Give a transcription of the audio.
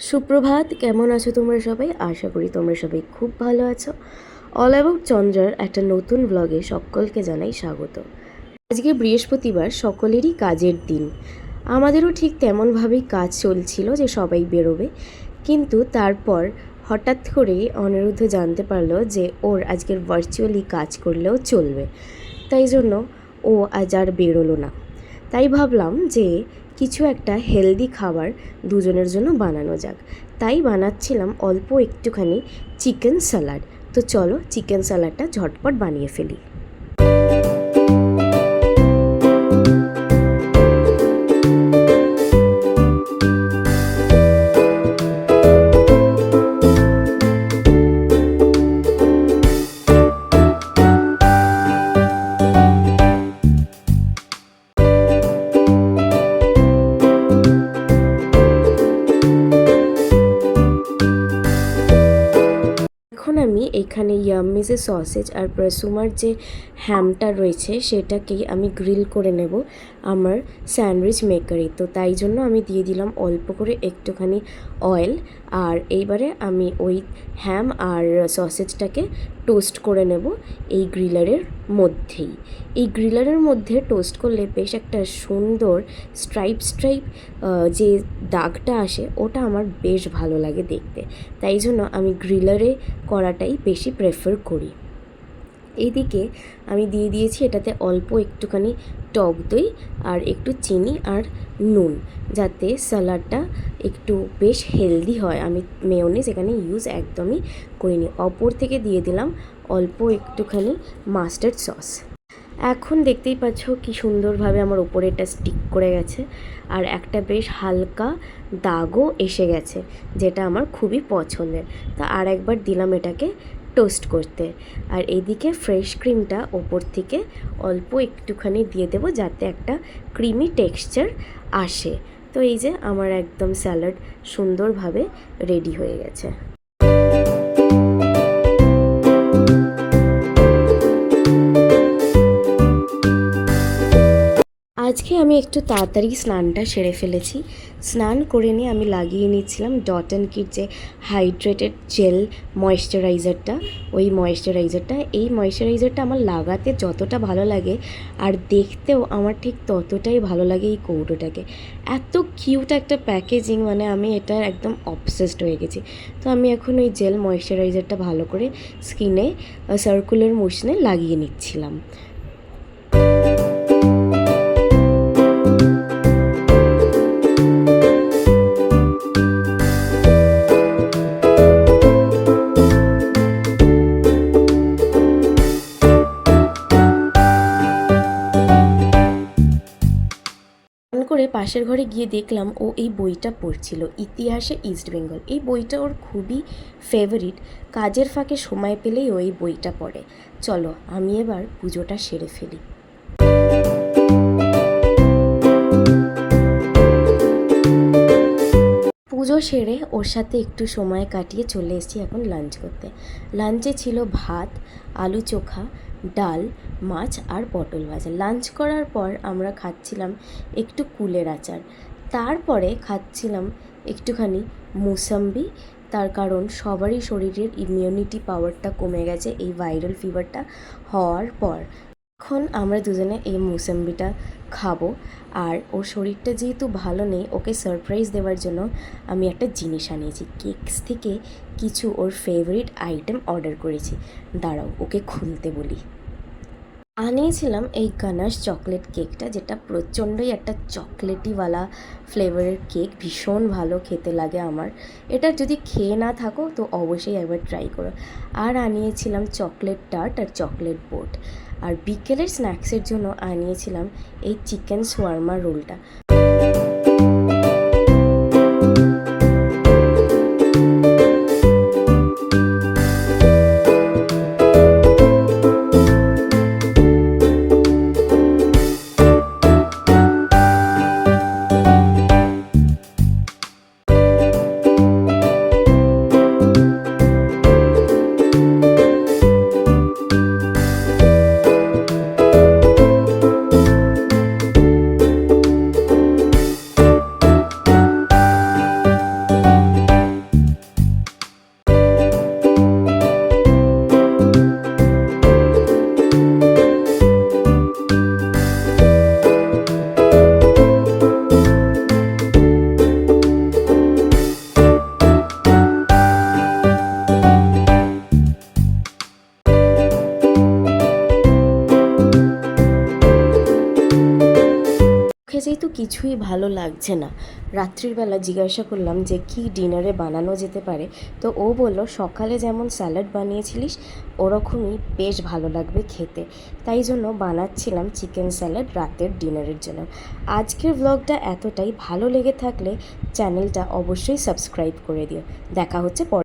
সুপ্রভাত, কেমন আছো তোমরা সবাই? আশা করি তোমরা সবাই খুব ভালো আছো। অল অ্যাবাউট চন্দ্রার একটা নতুন ব্লগে সকলকে জানাই স্বাগত। আজকে বৃহস্পতিবার, সকলেরই কাজের দিন। আমাদেরও ঠিক তেমনভাবেই কাজ চলছিল যে সবাই বেরোবে। কিন্তু তারপর হঠাৎ করেই অনিরুদ্ধ জানতে পারল যে ওর আজকের ভার্চুয়ালি কাজ করলেও চলবে। তাই জন্য ও আজ আর বেরোলো না। তাই ভাবলাম যে কিছু একটা হেলদি খাবার দুজনের জন্য বানানো যাক। তাই বানাচ্ছিলাম অল্প একটুখানি চিকেন স্যালাড। তো চলো চিকেন স্যালাডটা ঝটপট বানিয়ে ফেলি। ইয়াম্মিজে সসেজ আর প্রসুমার যে হ্যামটা রয়েছে, সেটাকেই আমি গ্রিল করে নেব আমার স্যান্ডউইচ মেকারে তো তাই জন্য আমি দিয়ে দিলাম অল্প করে একটুখানি অয়েল আর এইবারে আমি ওই হ্যাম আর সসেজটাকে টোস্ট করে নেব এই গ্রিলারের মধ্যেই। এই গ্রিলারের মধ্যে টোস্ট করলে বেশ একটা সুন্দর স্ট্রাইপ স্ট্রাইপ যে দাগটা আসে ওটা আমার বেশ ভালো লাগে দেখতে। তাই জন্য আমি গ্রিলারে করাটাই বেশি প্রেফার করি। এইদিকে আমি দিয়ে দিয়েছি এটাতে অল্প একটুখানি টক দই আর একটু চিনি আর নুন, যাতে স্যালাডটা একটু বেশ হেলদি হয়। আমি মেয়নিজ এখানে ইউজ একদমই করিনি। অপর থেকে দিয়ে দিলাম অল্প একটুখানি মাস্টার্ড সস। এখন দেখতেই পাচ্ছ কি সুন্দরভাবে আমার ওপরে এটা স্টিক করে গেছে আর একটা বেশ হালকা দাগও এসে গেছে, যেটা আমার খুবই পছন্দের। তা আর একবার দিলাম এটাকে টোস্ট করতে। আর এদিকে ফ্রেশ ক্রিমটা ওপর থেকে অল্প একটুখানি দিয়ে দেবো যাতে একটা ক্রিমি টেক্সচার আসে। তো এই যে আমার একদম স্যালাড সুন্দরভাবে রেডি হয়ে গেছে। আজকে আমি একটু তাড়াতাড়ি স্নানটা সেরে ফেলেছি। স্নান করে নিয়ে আমি লাগিয়ে নিচ্ছিলাম ডট অ্যান্ড কিট যে হাইড্রেটেড জেল ময়েশ্চারাইজারটা ওই ময়েশ্চারাইজারটা এই ময়েশ্চারাইজারটা আমার লাগাতে যতটা ভালো লাগে আর দেখতেও আমার ঠিক ততটাই ভালো লাগে এই কৌটোটাকে। এত কিউট একটা প্যাকেজিং মানে আমি এটা একদম অবসেসড হয়ে গেছি। তো আমি এখন ওই জেল ময়েশ্চারাইজারটা ভালো করে স্কিনে সার্কুলার মোশনে লাগিয়ে নিচ্ছিলাম। পাশের ঘরে গিয়ে দেখলাম ও এই বইটা পড়ছিল, ইতিহাসে ইস্ট বেঙ্গল এই বইটা ওর খুবই ফেভারিট কাজের ফাঁকে সময় পেলেই ও এই বইটা পড়ে। চলো, আমি এবার পুজোটা সেরে ফেলি। পুজো সেরে ওর সাথে একটু সময় কাটিয়ে চলে এসেছি এখন লাঞ্চ করতে। লাঞ্চে ছিল ভাত, আলু চোখা ডাল, মাছ আর পটল ভাজা। লাঞ্চ করার পর আমরা খাচ্ছিলাম একটু কুলের আচার। তারপরে খাচ্ছিলাম একটুখানি মুসাম্বি। তার কারণ সবারই শরীরের ইমিউনিটি পাওয়ারটা কমে গেছে এই ভাইরাল ফিভারটা হওয়ার পর। এখন আমরা দুজনে এই মুসাম্বিটা খাব। আর ওর শরীরটা যেহেতু ভালো নেই, ওকে সারপ্রাইজ দেওয়ার জন্য আমি একটা জিনিস আনিয়েছি। কেকস থেকে কিছু ওর ফেভারিট আইটেম অর্ডার করেছি। দাঁড়াও, ওকে খুলতে বলি। আনিয়েছিলাম এই গানাশ চকলেট কেকটা যেটা প্রচণ্ডই একটা চকলেটিওয়ালা ফ্লেভারের কেক ভীষণ ভালো খেতে লাগে আমার। এটা যদি খেয়ে না থাকো, তো অবশ্যই একবার ট্রাই করো। আর আনিয়েছিলাম চকলেট টার্ট আর চকলেট বোট আর বিকেলের স্ন্যাক্সের জন্য আনিয়েছিলাম এই চিকেন শোয়ারমা রোলটা। তো কিছুই ভালো লাগছে না। রাত্রির বেলা জিজ্ঞাসা করলাম যে, কি ডিনারে বানানো যেতে পারে? তো ও বলল, সকালে যেমন স্যালাড বানিয়েছিলিস, ওরকমই বেশ ভালো লাগবে খেতে। তাই জন্য বানাচ্ছিলাম চিকেন স্যালাড রাতের ডিনারের জন্য। আজকের ব্লগটা এতটাই। ভালো লেগে থাকলে চ্যানেলটা অবশ্যই সাবস্ক্রাইব করে দিও। দেখা হচ্ছে পরে